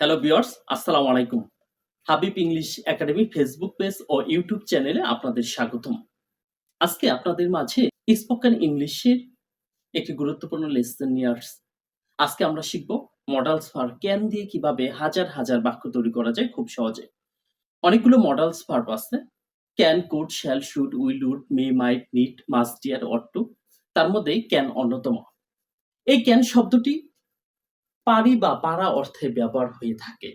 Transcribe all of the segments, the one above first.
Hello viewers আসসালামু আলাইকুম Habib English academy Facebook page ও YouTube চ্যানেলে আপনাদের স্বাগতম। আজকে আপনাদের মাঝে স্পোকেন ইংলিশের একটি গুরুত্বপূর্ণ লেসন নিয়ে আজকে আমরা শিখব মডেলস ফার ক্যান দিয়ে কীভাবে হাজার হাজার বাক্য তৈরি করা যায় খুব সহজে। অনেকগুলো মডেলস ফার্ব আছে। Can could shall should will would may might need must dare ought to তার মধ্যে ক্যান অন্যতম। এই ক্যান শব্দটি পারি বা পারা অর্থে ব্যবহার হয়ে থাকে।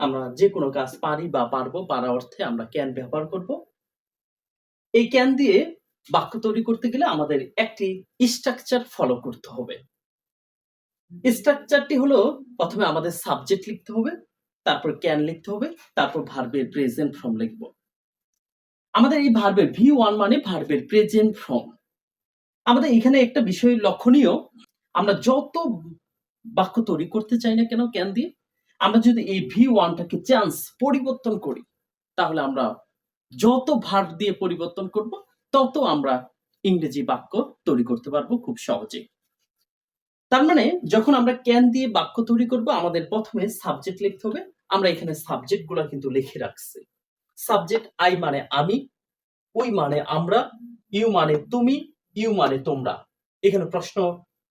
আমরা যে কোনো কাজ পারি বা পারব, পারা অর্থে আমরা ক্যান ব্যবহার করব। এই ক্যান দিয়ে বাক্য তৈরি করতে গেলে আমাদের একটি স্ট্রাকচার ফলো করতে হবে। স্ট্রাকচারটি হলো প্রথমে আমাদের সাবজেক্ট লিখতে হবে, তারপর ক্যান লিখতে হবে, তারপর ভার্বের প্রেজেন্ট ফর্ম লিখব। আমাদের এই ভার্বের ভি ওয়ান মানে ভার্বের প্রেজেন্ট ফর্ম আমাদের এখানে একটা বিষয় লক্ষণীয়, আমরা যত বাক্য তৈরি করতে চাই না কেন? ক্যান দিয়ে। আমরা যদি এই ভি ওয়ানটাকে চান্স পরিবর্তন করি, তাহলে আমরা যত ভার দিয়ে পরিবর্তন করব, তত আমরা ইংরেজি বাক্য তৈরি করতে পারব খুব সহজে। তার মানে যখন আমরা ক্যান দিয়ে বাক্য তৈরি করব, আমাদের প্রথমে সাবজেক্ট লিখতে হবে। আমরা এখানে সাবজেক্টগুলা কিন্তু লিখে রাখছি। সাবজেক্ট আই মানে আমি ওই মানে আমরা ইউ মানে তুমি ইউ মানে তোমরা। এখানে প্রশ্ন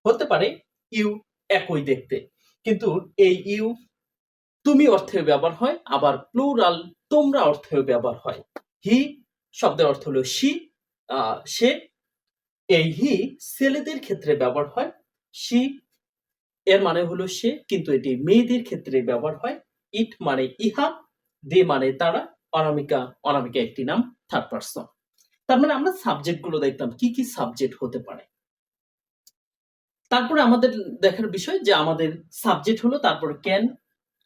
হতে পারে ইউ একই দেখতে। কিন্তু এই ইউ তুমি অর্থে ব্যবহার হয়, আবার প্লুরাল তোমরা অর্থেও ব্যবহার হয়। হি শব্দের অর্থ হলো সি সে। এই হি ছেলেদের ক্ষেত্রে ব্যবহার হয় সি এর মানে হলো সে, কিন্তু এটি মেয়েদের ক্ষেত্রে ব্যবহার হয়। ইট মানে ইহা, দে মানে তারা, অনামিকা অনামিকা একটি নাম থার্ড পার্সন তার মানে আমরা সাবজেক্টগুলো দেখতাম, কি কি সাবজেক্ট হতে পারে। তারপরে আমাদের দেখার বিষয় যে আমাদের সাবজেক্ট হলো, তারপর ক্যান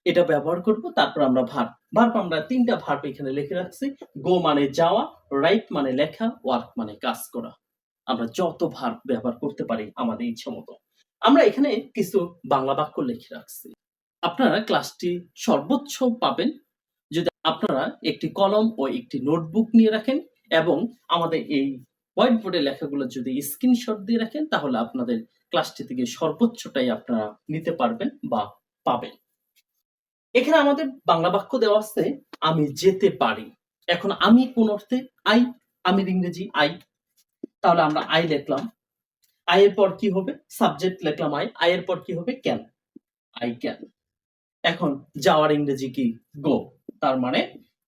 এটা ব্যবহার করব, তারপর আমরা ভার্ব ভার্ব আমরা তিনটা ভার্ব এখানে লিখে রাখছি। গো মানে যাওয়া রাইট মানে লেখা ওয়ার্ক মানে কাজ করা। আমরা যত ভার্ব ব্যবহার করতে পারি আমাদের ইচ্ছা মতো। আমরা এখানে কিছু বাংলা বাক্য লিখে রাখছি। আপনারা ক্লাসটি সর্বোচ্চ পাবেন। যদি আপনারা একটি কলম ও একটি নোটবুক নিয়ে রাখেন এবং আমাদের এই হোয়াইট বোর্ডে লেখাগুলো যদি স্ক্রিনশট দিয়ে রাখেন, তাহলে আপনাদের ক্লাসটি থেকে সর্বোচ্চটাই আপনারা নিতে পারবেন বা পাবেন। এখানে আমাদের বাংলা বাক্য দেওয়া আছে, আমি যেতে পারি। এখন আমি কোন অর্থে? আই আমি ইংরেজি আই তাহলে আমরা আই লিখলাম। আই এর পর কি হবে? সাবজেক্ট লিখলাম আই আই এর পর কি হবে? ক্যান আই ক্যান এখন যাওয়ার ইংরেজি কি? গো তার মানে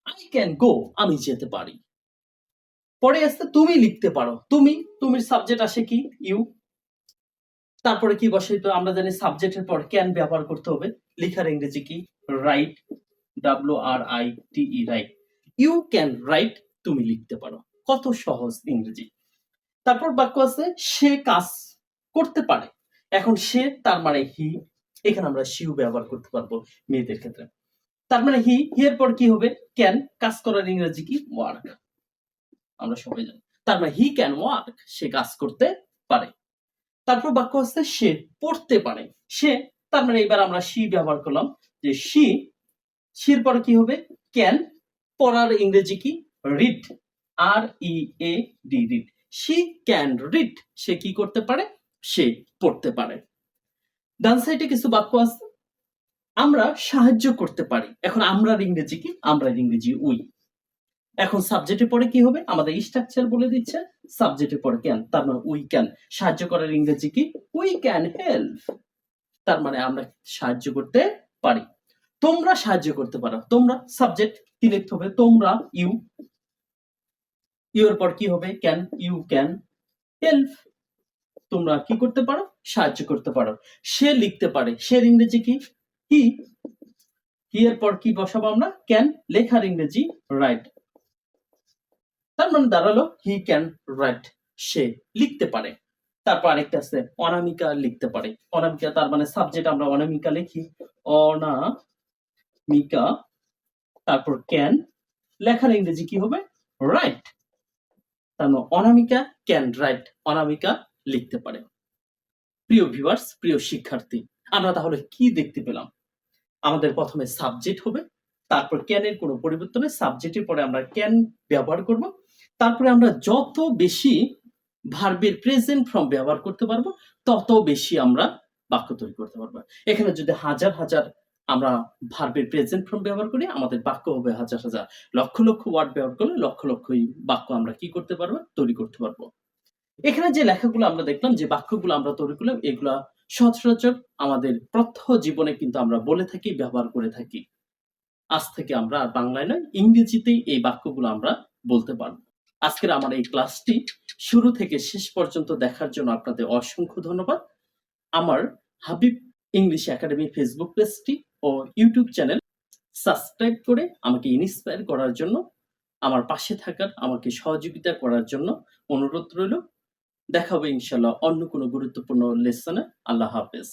আই ক্যান গো আমি যেতে পারি। পরে আসতে তুমি লিখতে পারো। তুমি তুমির সাবজেক্ট আসে কি? ইউ তারপরে কি বসে তো আমরা জানি সাবজেক্টের পর ক্যান ব্যবহার করতে হবে। লেখার ইংরেজি কি? Write W R I T E write you can write তুমি লিখতে পারো। কত সহজ ইংরেজি। তারপর বাক্য আছে, সে কাজ করতে পারে। এখন সে, তার মানে হি এখানে আমরা শিউ ব্যবহার করতে পারব মেয়েদের ক্ষেত্রে। তার মানে হি হি এর পর কি হবে? ক্যান কাজ করার ইংরেজি কি? ওয়ার্ক আমরা সবাই জানি। তার মানে হি ক্যান ওয়ার্ক সে কাজ করতে পারে। তারপর বাক্য হচ্ছে সে পড়তে পারে। সে, তার মানে এবার আমরা সি ব্যবহার করলাম, যে সি, সির পরে কি হবে? ক্যান, পড়ার ইংরেজি কি? Read, R E A D, read. She can read, সে কি করতে পারে? সে পড়তে পারে। ডান সাইডে কিছু বাক্য আছে। আমরা সাহায্য করতে পারি। এখন আমরার ইংরেজি কি? আমরার ইংরেজি উই। এখন সাবজেক্টের পরে কি হবে? আমাদের স্ট্রাকচার বলে দিচ্ছে সাবজেক্টের পরে ক্যান তার মানে উই ক্যান সাহায্য করার ইংরেজি কি? উই ক্যান হেল্প তার মানে আমরা সাহায্য করতে পারি। তোমরা সাহায্য করতে পারো। তোমরা সাবজেক্ট কি লিখতে হবে? তোমরা ইউ ইউ এর পর কি হবে? ক্যান ইউ ক্যান হেল্প তোমরা কি করতে পারো? সাহায্য করতে পারো। সে লিখতে পারে। সে ইংরেজি কি? হি এর পর কি বসাবো আমরা? ক্যান লেখার ইংরেজি রাইট তার মানে দাঁড়াল হি ক্যান রাইট সে লিখতে পারে। তারপর আরেকটা আছে, অনামিকা লিখতে পারে। অনামিকা তার মানে সাবজেক্ট আমরা অনামিকা লিখি। অনামিকা, তারপর ক্যান লেখার ইংরেজি কি হবে? রাইট তার মানে অনামিকা ক্যান রাইট অনামিকা লিখতে পারে। প্রিয় ভিউয়ার্স প্রিয় শিক্ষার্থী, আমরা তাহলে কি দেখতে পেলাম? আমাদের প্রথমে সাবজেক্ট হবে তারপর ক্যানের কোনো পরিবর্তনে সাবজেক্টের পরে আমরা ক্যান ব্যবহার করব। তারপরে আমরা যত বেশি ভার্বের প্রেজেন্ট ফর্ম ব্যবহার করতে পারব, তত বেশি আমরা বাক্য তৈরি করতে পারব। এখানে যদি হাজার হাজার আমরা ভার্বের প্রেজেন্ট ফর্ম ব্যবহার করি, আমাদের বাক্য হবে হাজার হাজার। লক্ষ লক্ষ ওয়ার্ড ব্যবহার করলে লক্ষ লক্ষই বাক্য আমরা কি করতে পারব? তৈরি করতে পারব। এখানে যে লেখাগুলো আমরা দেখলাম, যে বাক্যগুলো আমরা তৈরি করলাম, এগুলা সচরাচর আমাদের প্রত্যহ জীবনে কিন্তু আমরা বলে থাকি, ব্যবহার করে থাকি। আজ থেকে আমরা আর বাংলায় নয়, ইংরেজিতেই এই বাক্যগুলো আমরা বলতে পারব। আজকের আমার এই ক্লাসটি শুরু থেকে শেষ পর্যন্ত দেখার জন্য আপনাদের অসংখ্য ধন্যবাদ। আমার হাবিব ইংলিশ একাডেমি ফেসবুক পেজটি ও ইউটিউব চ্যানেল সাবস্ক্রাইব করে আমাকে ইন্সপায়ার করার জন্য, আমার পাশে থাকার, আমাকে সহযোগিতা করার জন্য অনুরোধ রইল। দেখা হবে ইনশাল্লাহ অন্য কোনো গুরুত্বপূর্ণ লেসনে। আল্লাহ হাফেজ।